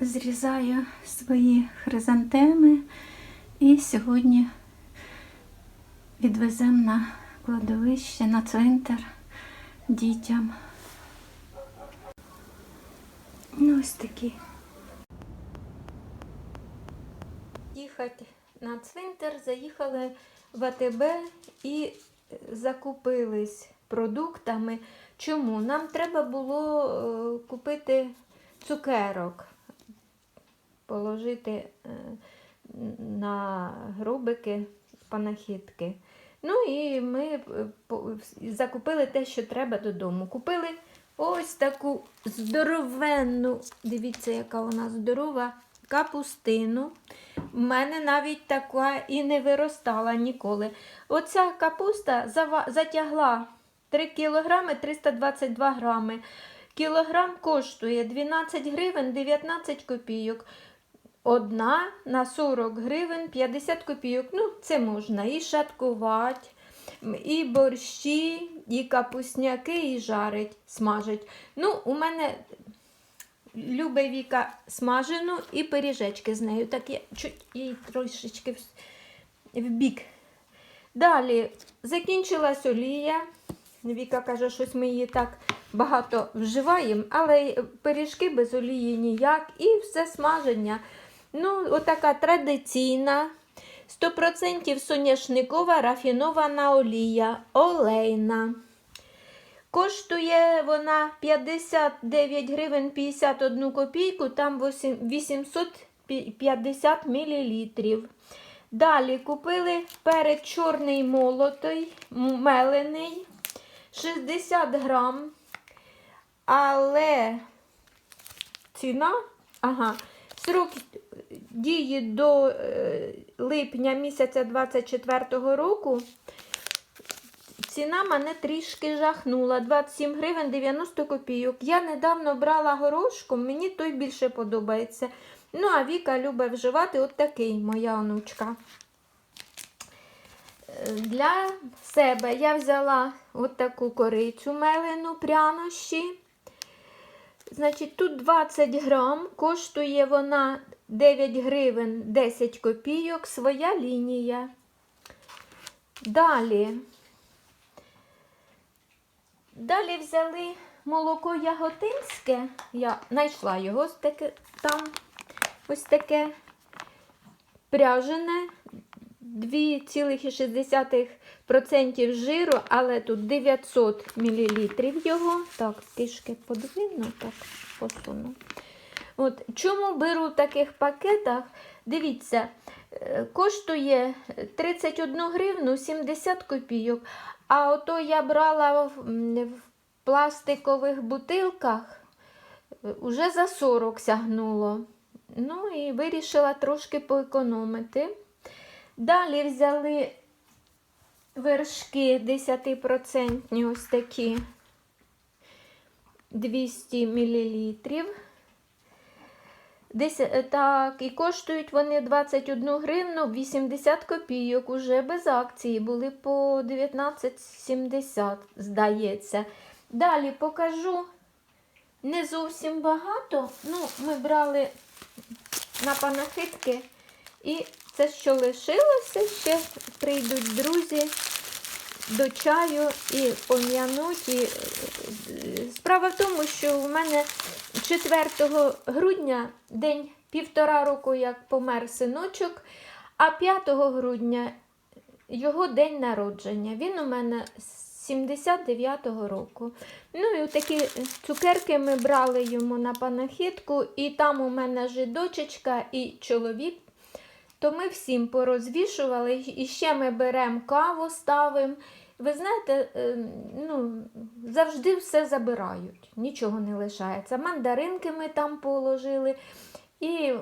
Зрізаю свої хризантеми і сьогодні відвеземо на кладовище, на цвинтар дітям. Ну, ось такі. Їхати на цвинтар, заїхали в АТБ і закупились продуктами. Чому? Нам треба було е, купити цукерок, положити е, на грубики панахідки. Ну і ми е, закупили те, що треба додому. Купили ось таку здоровенну, дивіться, яка вона здорова, капустину. В мене навіть така і не виростала ніколи. Оця капуста затягла 3 кілограми 322 грами. Кілограм коштує 12 гривень 19 копійок. Одна на 40 гривень 50 копійок. Ну, це можна і шаткувати, і борщі, і капусняки, і жарить, смажить. Ну, у мене любить Віка смажену і пиріжечки з нею. Так я чуть її трошечки в, бік. Далі закінчилась олія. Віка каже, щось ми її так багато вживаємо, але пиріжки без олії ніяк. І все смаження. Ну, отака традиційна. 100% соняшникова рафінована олія, олейна. Коштує вона 59 гривень 51 копійку, там 850 мл. Далі купили перець чорний молотий, мелений, 60 грам. Але ціна, ага, срок дії до е, липня місяця 24 року. Ціна мене трішки жахнула. 27 гривень 90 копійок. Я недавно брала горошком, мені той більше подобається. Ну, а Віка любить вживати от такий, моя онучка. Для себе я взяла от таку корицю мелену прянощі. Значить, тут 20 грам, коштує вона 9 гривень 10 копійок, своя лінія. Далі. Далі взяли молоко яготинське. Я знайшла його ось таке, там ось таке пряжене. 2,6% жиру, але тут 900 мл його. Так, трішки подвину, так, посуну. От, чому беру в таких пакетах? Дивіться, е, коштує 31 гривну 70 копійок. А ото я брала в, в пластикових бутилках, е, уже за 40 сягнуло. Ну і вирішила трошки поекономити. Далі взяли вершки 10% ось такі 200 мл. Десь, е, так, і коштують вони 21 гривну 80 копійок. Уже без акції були по 19,70, здається. Далі покажу не зовсім багато. Ну, ми брали на панахидки. І це, що лишилося, ще прийдуть друзі до чаю і пом'януть. І... е, Справа в тому, що в мене 4 грудня, день півтора року, як помер синочок, а 5 грудня його день народження. Він у мене з 79-го року. Ну і такі цукерки ми брали йому на панахідку, і там у мене ж дочечка, і чоловік. То ми всім порозвішували, і ще ми беремо каву, ставимо. Ви знаєте, е, ну, завжди все забирають, нічого не лишається. Мандаринки ми там положили. І е,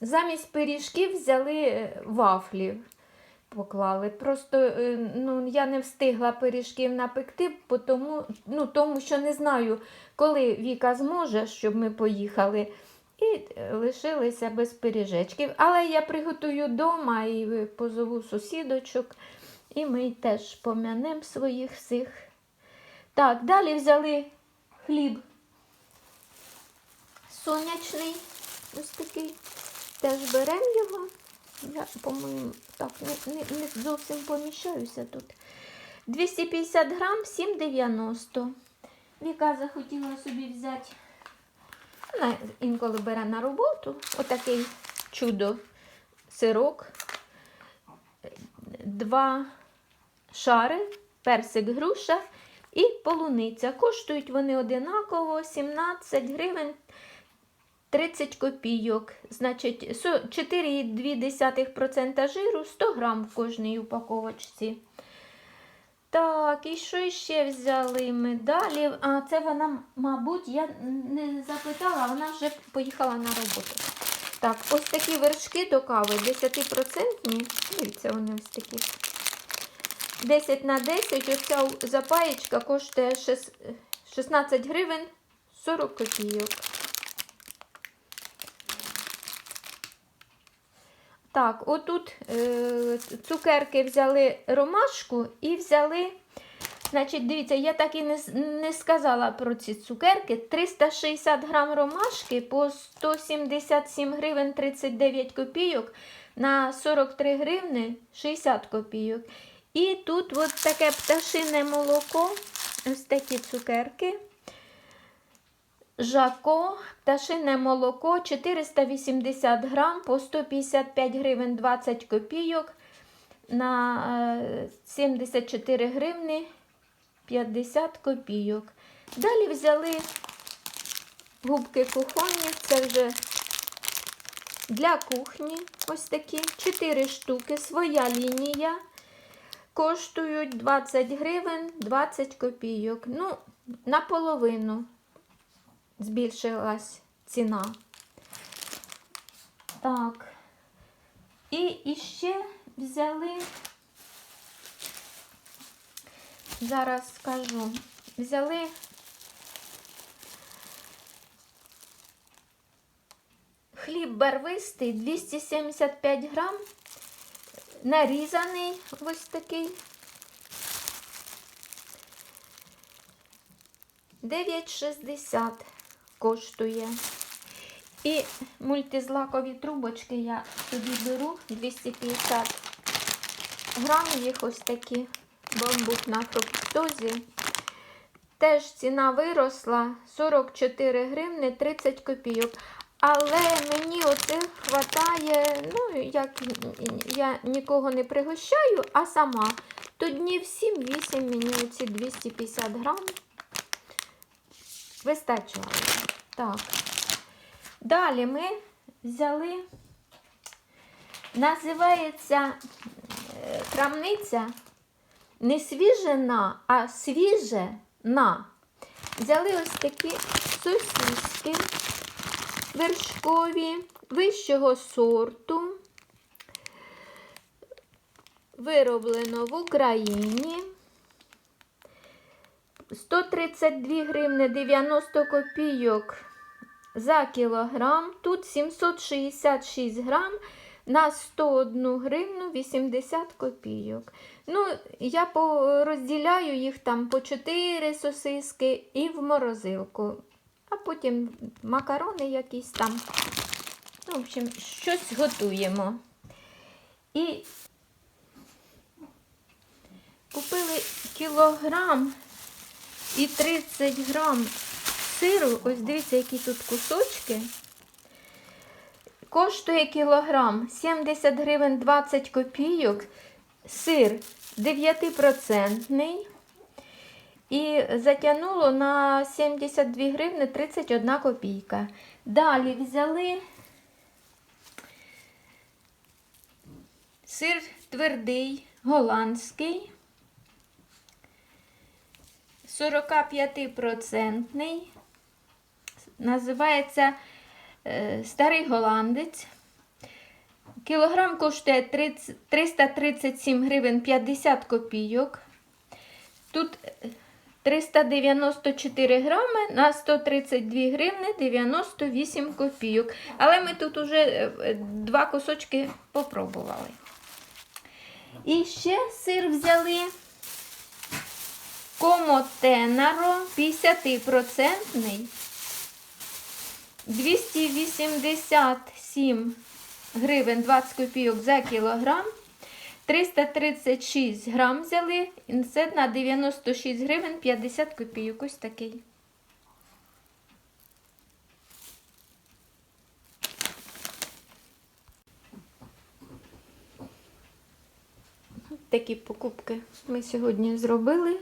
замість пиріжків взяли е, вафлі. Поклали. Просто е, ну, я не встигла пиріжків напекти, тому, ну, тому що не знаю, коли Віка зможе, щоб ми поїхали. І лишилися без пиріжечків. Але я приготую вдома і позову сусідочок. І ми теж пом'янемо своїх всіх. Так, далі взяли хліб сонячний ось такий. Теж беремо його. Я, по-моєму, так, не, не, не зовсім поміщаюся тут. 250 грам 7,90. Віка захотіла собі взяти. Вона інколи бере на роботу. Отакий чудо сирок. Два шари, персик груша і полуниця. Коштують вони одинаково 17 гривень 30 копійок. Значить, 4,2% жиру, 100 грам в кожній упаковочці. Так, і що ще взяли ми далі? А це вона, мабуть, я не запитала, вона вже поїхала на роботу. Так, ось такі вершки до кави 10%. Дивіться, вони ось такі. 10 на 10, оця запаєчка коштує шес- 16 гривень 40 копійок. Так, отут е, цукерки взяли ромашку і взяли. Значить, дивіться, я так і не, не сказала про ці цукерки. 360 грам ромашки по 177 гривень 39 копійок на 43 гривни 60 копійок. І тут от таке пташине молоко, ось такі цукерки. Жако, пташине молоко 480 грам по 155 гривень 20 копійок на е, 74 гривни 50 копійок. Далі взяли губки кухонні, це вже для кухні. Ось такі 4 штуки, своя лінія. Коштують 20 гривень 20 копійок. Ну, наполовину збільшилась ціна. Так. І іще взяли, зараз скажу, взяли хліб барвистий 275 грам, нарізаний ось такий. 9,60 коштує. І мультизлакові трубочки я собі беру 250 грам, їх ось такі бамбук на фруктозі. Теж ціна виросла 44 гривни 30 копійок. Але мені оце хватає, ну, як я нікого не пригощаю, а сама. То днів 7-8 мені оці 250 грам вистачає. Так. Далі ми взяли, називається е, крамниця не свіже на, а свіже на. Взяли ось такі сосиски вершкові вищого сорту. Вироблено в Україні. 132 гривни 90 копійок за кілограм. Тут 766 грам на 101 гривну 80 копійок. Ну, я розділяю їх там по 4 сосиски і в морозилку. А потім макарони якісь там. Ну, в общем, щось готуємо. І купили кілограм і 30 грам сиру. Ось дивіться, які тут кусочки. Коштує кілограм 70 гривень 20 копійок. Сир 9%. І затягнуло на 72 гривни 31 копійка. Далі взяли сир твердий, голландський. 45%. Називається старий голландець. Кілограм коштує 30 337 гривень 50 копійок. Тут е, 394 грами на 132 гривни 98 копійок. Але ми тут уже е, е, два кусочки попробували. І ще сир взяли Комотенаро 50%. 287 гривень 20 копійок за кілограм. 336 грам взяли, це на 96 гривень 50 копійок. Ось такий. Такі покупки ми сьогодні зробили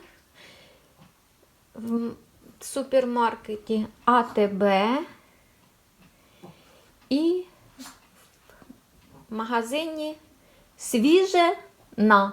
в супермаркеті АТБ і в магазині Свіже на.